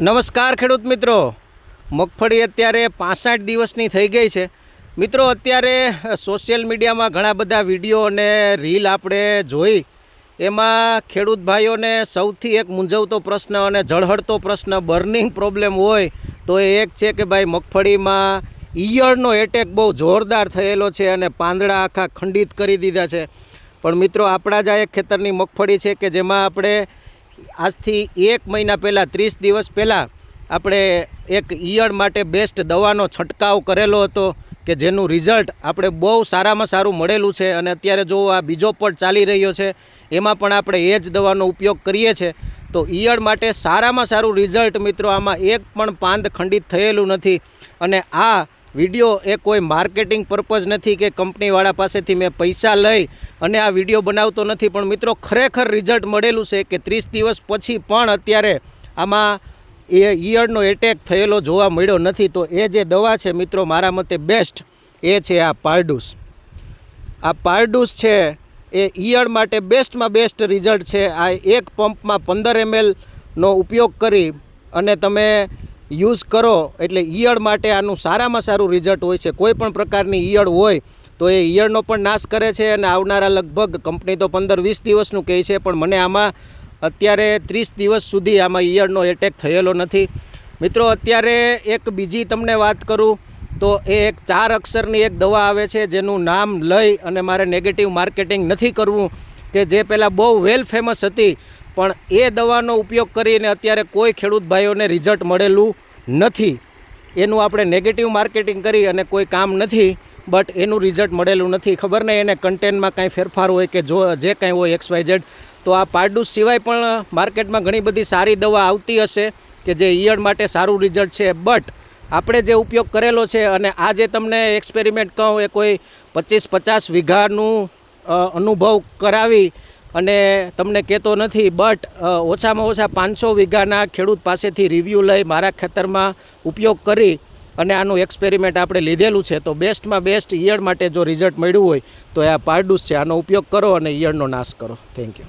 નમસ્કાર ખેડૂત મિત્રો. મગફળી અત્યારે પાસઠ દિવસની થઈ ગઈ છે. મિત્રો, અત્યારે સોશિયલ મીડિયામાં ઘણા બધા વીડિયો અને રીલ આપણે જોઈ. એમાં ખેડૂત ભાઈઓને સૌથી એક મૂંઝવતો પ્રશ્ન અને ઝળહળતો પ્રશ્ન બર્નિંગ પ્રોબ્લેમ હોય તો એ એક છે કે ભાઈ, મગફળીમાં ઈયળનો એટેક બહુ જોરદાર થયેલો છે અને પાંદડા આખા ખંડિત કરી દીધા છે. પણ મિત્રો, આપણા જ આ એક ખેતરની મગફળી છે કે જેમાં આપણે આજથી એક મહિના પહેલાં, ત્રીસ દિવસ પહેલાં આપણે એક ઈયળ માટે બેસ્ટ દવાનો છંટકાવ કરેલો હતો કે જેનું રિઝલ્ટ આપણે બહુ સારામાં સારું મળેલું છે અને અત્યારે જો આ બીજો પડ ચાલી રહ્યો છે, એમાં પણ આપણે એ જ દવાનો ઉપયોગ કરીએ છીએ. તો ઈયળ માટે સારામાં સારું રિઝલ્ટ મિત્રો, આમાં એક પણ પાંદ ખંડિત થયેલું નથી. અને આ વીડિયો એ કોઈ માર્કેટિંગ પર્પઝ નથી કે કંપનીવાળા પાસેથી મેં પૈસા લઈ અને આ વીડિયો બનાવતો નથી. પણ મિત્રો, ખરેખર રિઝલ્ટ મળેલું છે કે ત્રીસ દિવસ પછી પણ અત્યારે આમાં એ ઈયળનો એટેક થયેલો જોવા મળ્યો નથી. તો એ જે દવા છે મિત્રો, મારા મતે બેસ્ટ એ છે આ પારડુસ. આ પારડુસ છે એ ઈયળ માટે બેસ્ટમાં બેસ્ટ રિઝલ્ટ છે. આ એક પંપમાં પંદર એમએલનો ઉપયોગ કરી અને તમે યુઝ કરો એટલે ઈયળ માટે આનું સારામાં સારું રિઝલ્ટ હોય છે. કોઈ પણ પ્રકારની ઈયળ હોય તો એ ઈયળનો પણ નાશ કરે છે અને આવનારા લગભગ કંપની તો પંદર વીસ દિવસનું કહે છે, પણ મને આમાં અત્યારે ત્રીસ દિવસ સુધી આમાં ઈયળનો એટેક થયેલો નથી. મિત્રો, અત્યારે એક બીજી તમને વાત કરું તો એ એક ચાર અક્ષરની એક દવા આવે છે, જેનું નામ લઈ અને મારે નેગેટિવ માર્કેટિંગ નથી કરવું. કે જે પહેલાં બહુ વેલ ફેમસ હતી, પણ એ દવાનો ઉપયોગ કરીને અત્યારે કોઈ ખેડૂત ભાઈઓને રિઝલ્ટ મળેલું નથી. એનું આપણે નેગેટિવ માર્કેટિંગ કરી અને કોઈ કામ નથી બટ એનું રિઝલ્ટ મળેલું નથી. ખબર નહીં એને કન્ટેન્ટમાં કાંઈ ફેરફાર હોય કે જો, જે કાંઈ હોય એક્સ વાય ઝેડ તો આ પારડુસ સિવાય પણ માર્કેટમાં ઘણી બધી સારી દવા આવતી હશે કે જે ઈયળ માટે સારું રિઝલ્ટ છે. બટ આપણે જે ઉપયોગ કરેલો છે અને આ જે તમને એક્સપેરિમેન્ટ કહું, એ કોઈ પચીસ પચાસ વીઘાનું અનુભવ કરાવી અને તમને કહેતો નથી બટ ઓછામાં ઓછા પાંચસો વીઘાના ખેડૂત પાસેથી રિવ્યૂ લઈ મારા ખેતરમાં ઉપયોગ કરી અને આનું એક્સપેરિમેન્ટ આપણે લીધેલું છે. તો બેસ્ટમાં બેસ્ટ ઈયળ માટે જો રિઝલ્ટ મળ્યું હોય તો આ પારડુસ છે, આનો ઉપયોગ કરો અને ઈયળનો નાશ કરો. Thank you